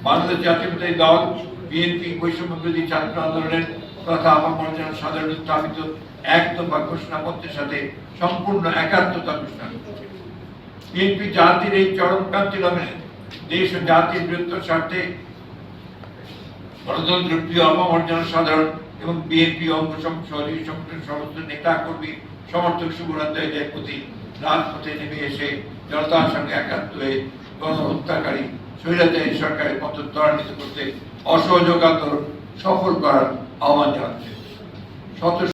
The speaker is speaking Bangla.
বাংলাদেশ জাতীয়তাবাদী দল, বিএনপি বৈষম্য বিরোধী ছাত্র আন্দোলনের তথা আপামর যেন সাধারণ স্থাপিত একদফা ঘোষণাপত্রের সাথে সম্পূর্ণ একাত্মতা ঘোষণা বিএনপি জাতির এই চরমক্রান্তি লগ্নে দেশ ও জাতির বৃহত্তর স্বার্থে গণতন্ত্র প্রিয় অপমর্যাদা সাধারণ এবং বিএনপি অঙ্গ সহযোগী সংগঠনের সমস্ত নেতা কর্মী সমর্থক শুভরাত্মীদের প্রতি রাজপথে নেমে এসে জনতার সঙ্গে একাত্ম হয়ে গণহত্যাকারী স্বৈরাচারী সরকারের পথ ত্বরান্বিত করতে অসহযোগ আন্দোলন সফল করার আহ্বান জানাচ্ছে। শত